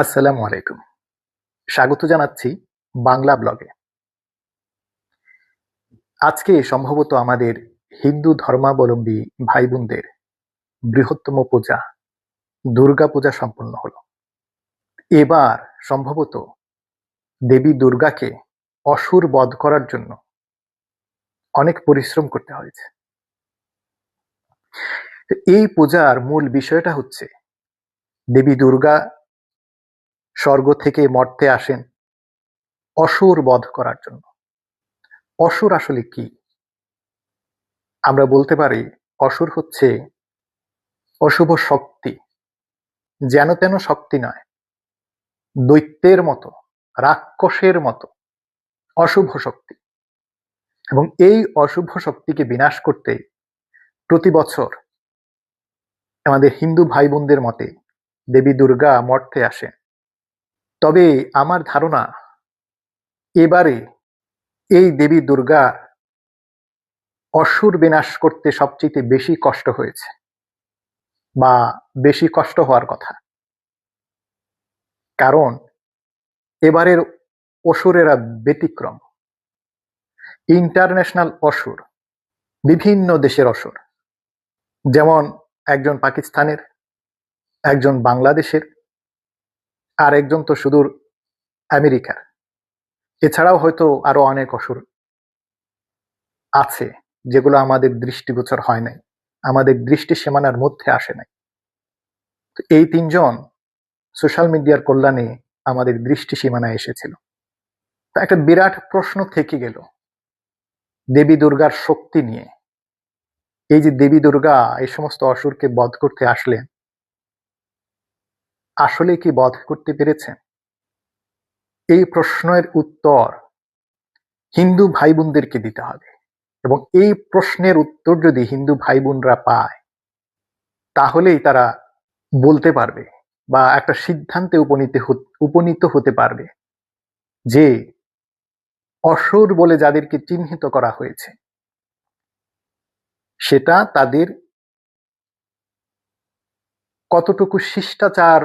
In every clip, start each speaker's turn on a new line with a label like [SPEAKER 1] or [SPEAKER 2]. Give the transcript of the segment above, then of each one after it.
[SPEAKER 1] আসসালামু আলাইকুম। স্বাগত জানাচ্ছি বাংলা ব্লগে। আজকে সম্ভবত আমাদের হিন্দু ধর্মাবলম্বী ভাই বোনদের বৃহত্তম পূজা দুর্গা পূজা সম্পন্ন হলো। এবার সম্ভবত দেবী দুর্গাকে অসুর বধ করার জন্য অনেক পরিশ্রম করতে হয়েছে। এই পূজার মূল বিষয়টা হচ্ছে দেবী দুর্গা স্বর্গ থেকে মর্তে আসেন অসুর বধ করার জন্য। অসুর আসলে কি? আমরা বলতে পারি, অসুর হচ্ছে অশুভ শক্তি, যেন তেন শক্তি নয়, দৈত্যের মতো, রাক্ষসের মতো অশুভ শক্তি। এবং এই অশুভ শক্তিকে বিনাশ করতে প্রতি বছর আমাদের হিন্দু ভাই বোনদের মতে দেবী দুর্গা মর্তে আসেন। তবে আমার ধারণা, এবারে এই দেবী দুর্গা অসুর বিনাশ করতে সবচেয়ে বেশি কষ্ট হয়েছে বা বেশি কষ্ট হওয়ার কথা। কারণ এবারের অসুরেরা ব্যতিক্রম। ইন্টারন্যাশনাল অসুর, বিভিন্ন দেশের অসুর। যেমন একজন পাকিস্তানের, একজন বাংলাদেশের আর একজন তো সুদূর আমেরিকার এছাড়াও হয়তো আরও অনেক অসুর আছে, যেগুলো আমাদের দৃষ্টিগোচর হয় নাই, আমাদের দৃষ্টি সীমানার মধ্যে আসে নাই। তো এই তিনজন সোশ্যাল মিডিয়ার কল্যাণে আমাদের দৃষ্টি সীমানায় এসেছিল। তা একটা বিরাট প্রশ্ন থেকে গেল, দেবী দুর্গার শক্তি নিয়ে। এই যে দেবী দুর্গা এই সমস্ত অসুরকে বধ করতে আসলেন আসলে কি বধ করতে পেরেছেন? এই প্রশ্নের উত্তর হিন্দু ভাই বোনদেরকে দিতে হবে এবং এই প্রশ্নের উত্তর যদি হিন্দু ভাই বোনরা পায়, তাহলেই তারা বলতে পারবে বা একটা সিদ্ধান্তে উপনীত উপনীত হতে পারবে যে অসুর বলে যাদেরকে চিহ্নিত করা হয়েছে, সেটা তাদের কতটুকু শিষ্টাচার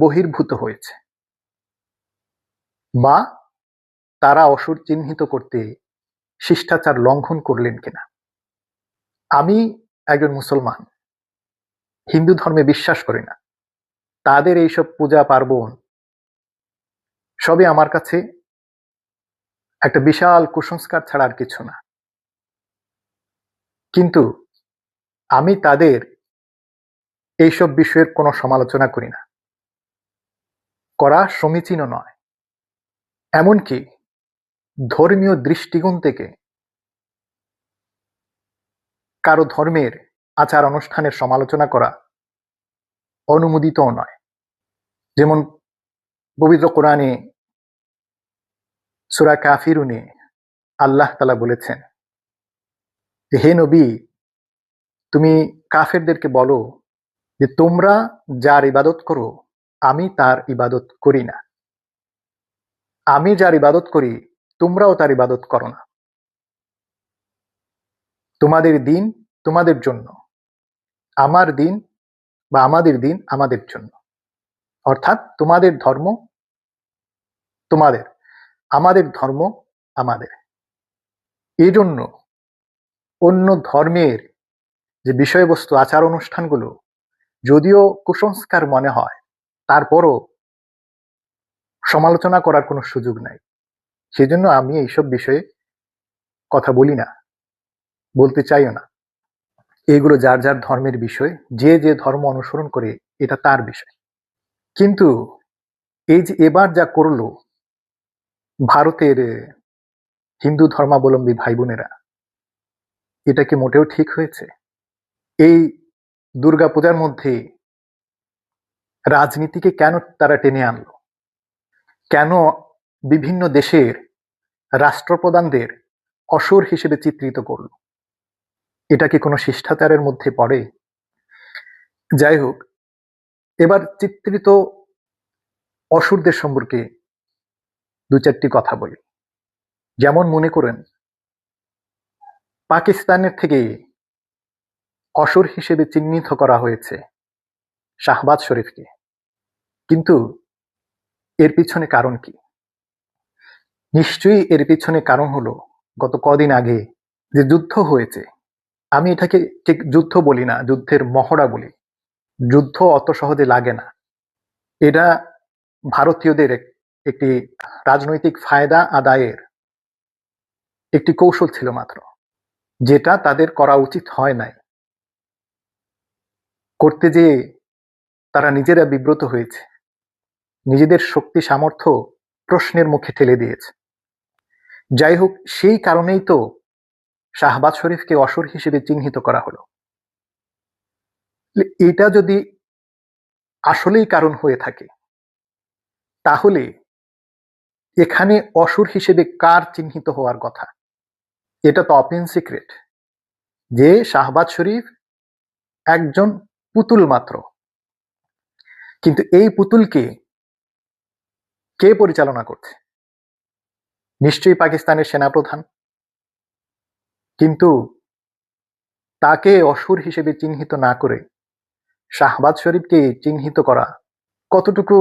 [SPEAKER 1] বহির্ভূত হয়েছে। বা তারা অসুর চিহ্নিত করতে শিষ্টাচার লঙ্ঘন করলেন কিনা? আমি একজন মুসলমান, হিন্দু ধর্মে বিশ্বাস করি না। তাদের এইসব পূজা পার্বণ সবই আমার কাছে একটা বিশাল কুসংস্কার ছাড়া আর কিছু না। কিন্তু আমি তাদের এইসব বিষয়ের কোনো সমালোচনা করি না। করা সমীচীন নয়। এমনকি ধর্মীয় দৃষ্টিকোণ থেকে কারও ধর্মের আচার অনুষ্ঠানের সমালোচনা করা অনুমোদিতও নয়। যেমন পবিত্র কোরআনে সুরা কাফিরুনে আল্লাহ তালা বলেছেন, হে নবী, তুমি কাফেরদেরকে বলো যে তোমরা যার ইবাদত করো আমি তার ইবাদত করি না। আমি যার ইবাদত করি, তোমরাও তার ইবাদত করো না। তোমাদের দিন তোমাদের জন্য। আমার দিন বা আমাদের দিন আমাদের জন্য। অর্থাৎ তোমাদের ধর্ম তোমাদের। আমাদের ধর্ম আমাদের। এই জন্য অন্য ধর্মের যে বিষয়বস্তু আচার অনুষ্ঠানগুলো যদিও কুসংস্কার মনে হয় তারপরও সমালোচনা করার কোনো সুযোগ নাই। সেজন্য আমি এইসব বিষয়ে কথা বলি না, বলতে চাইও না। এগুলো যার যার ধর্মের বিষয়, যে যে ধর্ম অনুসরণ করে এটা তার বিষয়। কিন্তু এই যে এবার যা করল ভারতের হিন্দু ধর্মাবলম্বী ভাই বোনেরা এটা কি মোটেও ঠিক হয়েছে? এই দুর্গাপূজার মধ্যে রাজনীতিকে কেন তারা টেনে আনলো? কেন বিভিন্ন দেশের রাষ্ট্রপ্রধানদের অসুর হিসেবে চিত্রিত করল? এটা কি কোনো শিষ্টাচারের মধ্যে পড়ে? যাই হোক, এবার চিত্রিত অসুরদের সম্পর্কে দু চারটি কথা বলি। যেমন মনে করেন, পাকিস্তানের থেকে অসুর হিসেবে চিহ্নিত করা হয়েছে শাহবাজ শরীফকে। কিন্তু এর পিছনে কারণ কি? নিশ্চয়ই এর পিছনে কারণ হলো গত কদিন আগে যে যুদ্ধ হয়েছে, আমি এটাকে ঠিক যুদ্ধ বলি না, যুদ্ধের মহড়া বলি। যুদ্ধ অত সহজে লাগে না। এটা ভারতীয়দের একটি রাজনৈতিক ফায়দা আদায়ের একটি কৌশল ছিল মাত্র, যেটা তাদের করা উচিত হয় নাই। করতে যেয়ে তারা নিজেরা বিব্রত হয়েছে। নিজেদের শক্তি সামর্থ্য প্রশ্নের মুখে ঠেলে দিয়েছে। যাই হোক, সেই কারণেই তো শাহবাজ শরীফকে অসুর হিসেবে চিহ্নিত করা হলো। এটা যদি আসলেই কারণ হয়ে থাকে, তাহলে এখানে অসুর হিসেবে কার চিহ্নিত হওয়ার কথা? এটা তো ওপেন সিক্রেট যে শাহবাজ শরীফ একজন পুতুল মাত্র। কিন্তু এই পুতুলকে কে পরিচালনা করছে? নিশ্চয়ই পাকিস্তানের সেনাপ্রধান। কিন্তু তাকে অসুর হিসেবে চিহ্নিত না করে শাহবাজ শরীফকে চিহ্নিত করা কতটুকু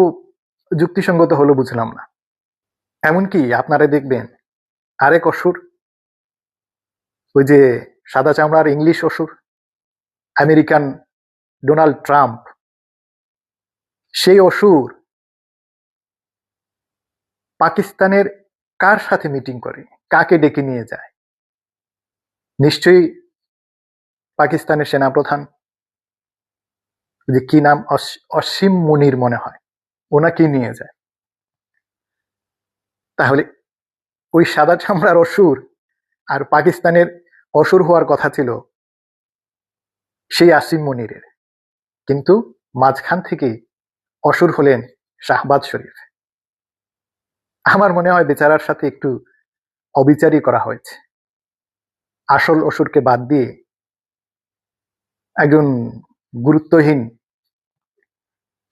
[SPEAKER 1] যুক্তিসঙ্গত হলো বুঝলাম না। এমনকি আপনারা দেখবেন আরেক অসুর, ওই যে সাদা চামড়ার ইংলিশ অসুর, আমেরিকান ডোনাল্ড ট্রাম্প, সেই অসুর পাকিস্তানের কার সাথে মিটিং করে? কাকে ডেকে নিয়ে যায়? নিশ্চয়ই পাকিস্তানের সেনাপ্রধান, যে কি নাম অসীম মুনির মনে হয় ওনাকে নিয়ে যায়। তাহলে ওই সাদা চামড়ার অসুর আর পাকিস্তানের অসুর হওয়ার কথা ছিল সেই আসিম মনিরের। কিন্তু মাঝখান থেকে অসুর হলেন শাহবাজ শরীফ। আমার মনে হয় বেচারার সাথে একটু অবিচারই করা হয়েছে। আসল অসুরকে বাদ দিয়ে একজন গুরুত্বহীন,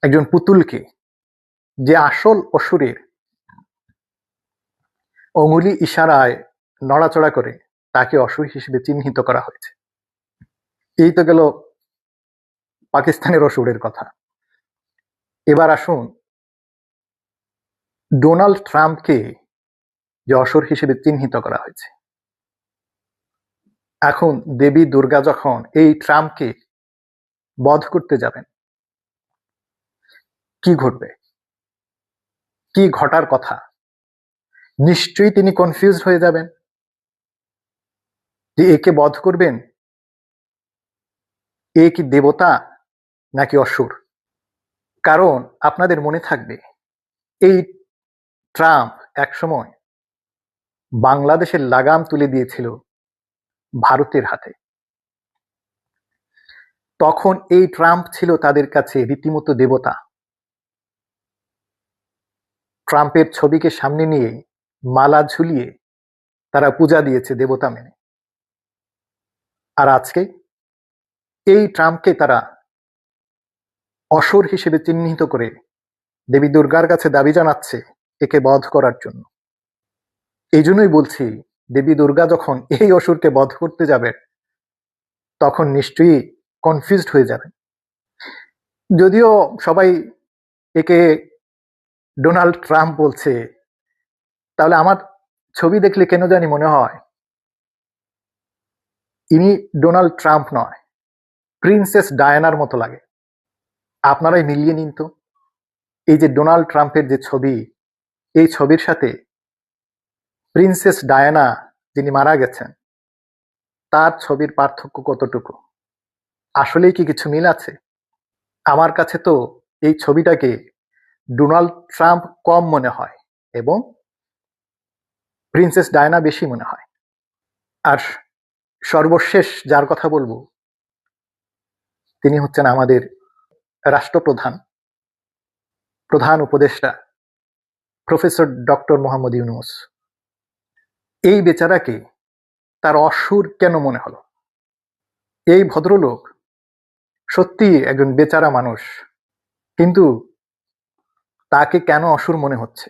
[SPEAKER 1] একজন পুতুলকে যে আসল অসুরের অঙ্গুলি ইশারায় নড়াচড়া করে তাকে অসুর হিসেবে চিহ্নিত করা হয়েছে। এই তো গেল পাকিস্তানের অসুরের কথা। এবার আসুন ডোনাল্ড ট্রাম্পকে যে অসুর হিসেবে চিহ্নিত করা হয়েছে। এখন দেবী দুর্গা যখন এই ট্রাম্পকে বধ করতে যাবেন, কি ঘটবে? কি ঘটার কথা? নিশ্চয়ই তিনি কনফিউজ হয়ে যাবেন যে একে বধ করবেন? এ কি দেবতা নাকি অসুর? কারণ আপনাদের মনে থাকবে, এই ট্রাম্প একসময় বাংলাদেশের লাগাম তুলে দিয়েছিল ভারতের হাতে। তখন এই ট্রাম্প ছিল তাদের কাছে রীতিমতো দেবতা। ট্রাম্পের ছবিকে সামনে নিয়ে মালা ঝুলিয়ে তারা পূজা দিয়েছে দেবতা মেনে। আর আজকে এই ট্রাম্পকে তারা অসুর হিসেবে চিহ্নিত করে দেবী দুর্গার কাছে দাবি জানাচ্ছে একে বধ করার জন্য। এই জন্যই বলছি, দেবী দুর্গা যখন এই অসুরকে বধ করতে যাবে তখন নিশ্চয়ই কনফিউজড হয়ে যাবে যদিও সবাই একে ডোনাল্ড ট্রাম্প বলছে, তাহলে আমার ছবি দেখলে কেন জানি মনে হয়, ইনি ডোনাল্ড ট্রাম্প নয়, প্রিন্সেস ডায়ানার মতো লাগে। আপনারাই মিলিয়ে নিন তো। এই যে ডোনাল্ড ট্রাম্পের যে ছবি এই ছবির সাথে প্রিন্সেস ডায়ানা, যিনি মারা গেছেন, তার ছবির পার্থক্য কতটুকু? আসলেই কি কিছু মিল আছে? আমার কাছে তো এই ছবিটাকে ডোনাল্ড ট্রাম্প কম মনে হয় এবং প্রিন্সেস ডায়না বেশি মনে হয়। আর সর্বশেষ যার কথা বলব, তিনি হচ্ছেন আমাদের রাষ্ট্রপ্রধান, প্রধান উপদেষ্টা। Professor doctor Mohammad Yunus. এই বেচারাকে তার অসুর কেন মনে হলো? এই ভদ্রলোক সত্যি একজন বেচারা মানুষ, কিন্তু তাকে কেন অসুর মনে হচ্ছে?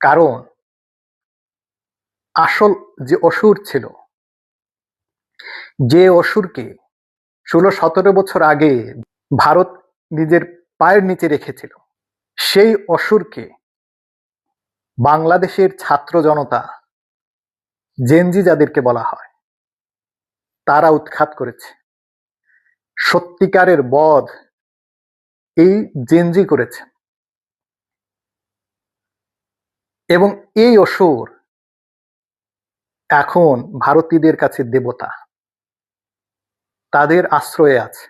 [SPEAKER 1] কারণ আসল যে অসুর ছিল, যে অসুরকে ষোলো সতেরো বছর আগে ভারত নিজের পায়ের নিচে রেখেছিল সেই অসুরকে বাংলাদেশের ছাত্র জনতা জেনজি যাদেরকে বলা হয়, তারা উৎখাত করেছে। সত্যিকারের বধ এই জেনজি করেছে। এবং এই অসুর এখন ভারতীয়দের কাছে দেবতা। তাদের আশ্রয়ে আছে।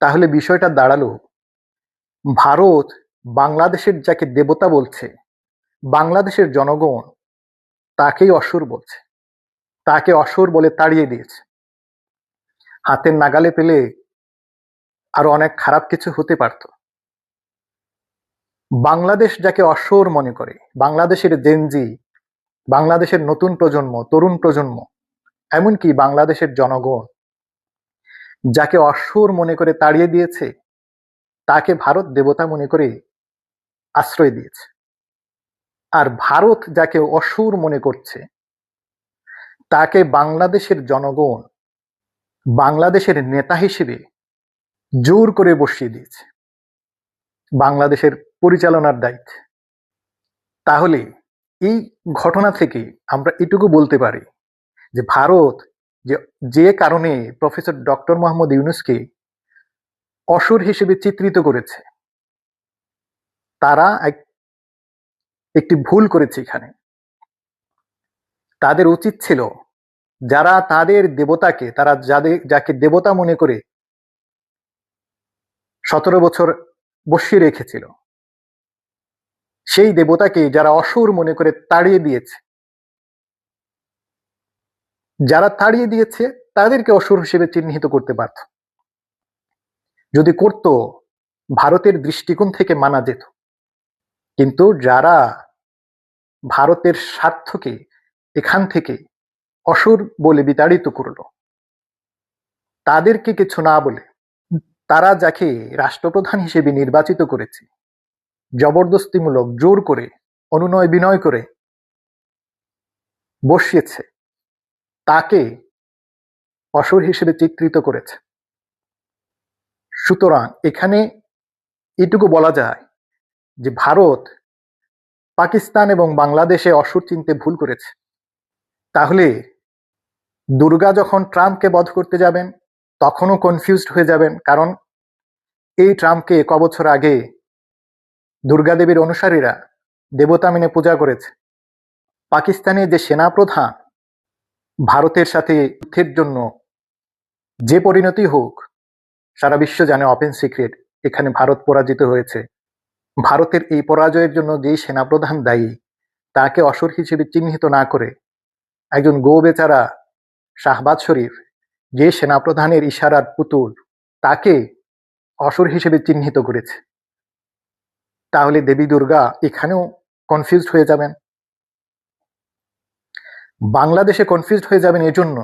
[SPEAKER 1] তাহলে বিষয়টা দাঁড়াল। ভারত বাংলাদেশের যাকে দেবতা বলছে, বাংলাদেশের জনগণ তাকেই অসুর বলছে, তাকে অসুর বলে তাড়িয়ে দিয়েছে। হাতের নাগালে পেলে আরও অনেক খারাপ কিছু হতে পারত। বাংলাদেশ যাকে অসুর মনে করে, বাংলাদেশের জেনজি বাংলাদেশের নতুন প্রজন্ম, তরুণ প্রজন্ম, এমনকি বাংলাদেশের জনগণ যাকে অসুর মনে করে তাড়িয়ে দিয়েছে, তাকে ভারত দেবতা মনে করে আশ্রয় দিয়েছে। আর ভারত যাকে অসুর মনে করছে, তাকে বাংলাদেশের জনগণ বাংলাদেশের নেতা হিসেবে জোর করে বসিয়ে দিয়েছে। বাংলাদেশের পরিচালনার দায়িত্ব। তাহলে এই ঘটনা থেকে আমরা এটুকু বলতে পারি যে ভারত যে যে কারণে প্রফেসর ডক্টর মোহাম্মদ ইউনুসকে অসুর হিসেবে চিত্রিত করেছে তারা এক- একটি ভুল করেছে এখানে। তাদের উচিত ছিল যারা তাদের দেবতাকে, তারা যাদের, যাকে দেবতা মনে করে সতেরো বছর বসিয়ে রেখেছিল, সেই দেবতাকে যারা অসুর মনে করে তাড়িয়ে দিয়েছে, যারা তাড়িয়ে দিয়েছে, তাদেরকে অসুর হিসেবে চিহ্নিত করতে পারত যদি করত, ভারতের দৃষ্টিকোণ থেকে মানা যেত। কিন্তু যারা ভারতের স্বার্থকে এখান থেকে অসুর বলে বিতাড়িত করল, তাদেরকে কিছু না বলে তারা যাকে রাষ্ট্রপ্রধান হিসেবে নির্বাচিত করেছে, জবরদস্তিমূলক জোর করে, অনুনয় বিনয় করে বসিয়েছে, তাকে অসুর হিসেবে চিত্রিত করেছে। সুতরাং এখানে এটুকু বলা যায় যে ভারত পাকিস্তান এবং বাংলাদেশে অসুর চিনতে ভুল করেছে। তাহলে দুর্গা যখন ট্রাম্পকে বধ করতে যাবেন, তখনও কনফিউজড হয়ে যাবেন, কারণ এই ট্রাম্পকে ক বছর আগে দুর্গা দেবীর অনুসারীরা দেবতা মেনে পূজা করেছে। পাকিস্তানের যে সেনাপ্রধান, ভারতের সাথে যুদ্ধের জন্য যে পরিণতি হোক, সারা বিশ্ব জানে ওপেন সিক্রেট এখানে ভারত পরাজিত হয়েছে। ভারতের এই পরাজয়ের জন্য যেই সেনাপ্রধান দায়ী, তাকে অসুর হিসেবে চিহ্নিত না করে একজন গো বেচারা শাহবাজ শরীফ, যে সেনাপ্রধানের ইশারার পুতুল, তাকে অসুর হিসেবে চিহ্নিত করেছে। তাহলে দেবী দুর্গা এখানেও কনফিউজড হয়ে যাবেন। বাংলাদেশে কনফিউজড হয়ে যাবেন এজন্য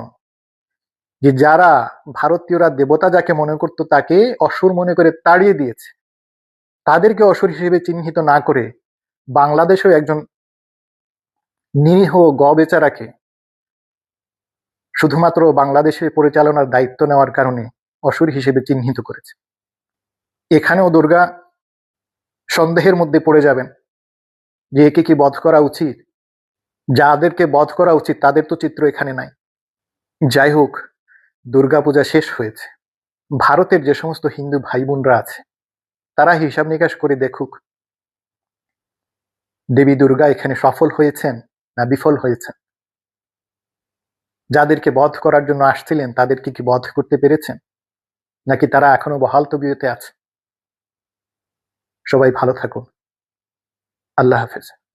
[SPEAKER 1] যে যারা ভারতীয়রা দেবতা যাকে মনে করত তাকে অসুর মনে করে তাড়িয়ে দিয়েছে। তাদেরকে অসুর হিসেবে চিহ্নিত না করে বাংলাদেশেও একজন নিরীহ গ বেচারাকে শুধুমাত্র বাংলাদেশের পরিচালনার দায়িত্ব নেওয়ার কারণে অসুর হিসেবে চিহ্নিত করেছে। এখানেও দুর্গা সন্দেহের মধ্যে পড়ে যাবেন যে একে কি বধ করা উচিত? যাদেরকে বধ করা উচিত তাদের তো চিত্র এখানে নাই। যাই হোক, দুর্গাপূজা শেষ হয়েছে। ভারতের যে সমস্ত হিন্দু ভাই বোনরা আছে তারা হিসাব নিকাশ করে দেখুক। দেবী দুর্গা এখানে সফল হয়েছেন না বিফল হয়েছেন? যাদেরকে বধ করার জন্য আসছিলেন, তাদেরকে কি বধ করতে পেরেছেন? নাকি তারা এখনও বহাল তবিয়তে আছে? সবাই ভালো থাকুন। আল্লাহ হাফেজ।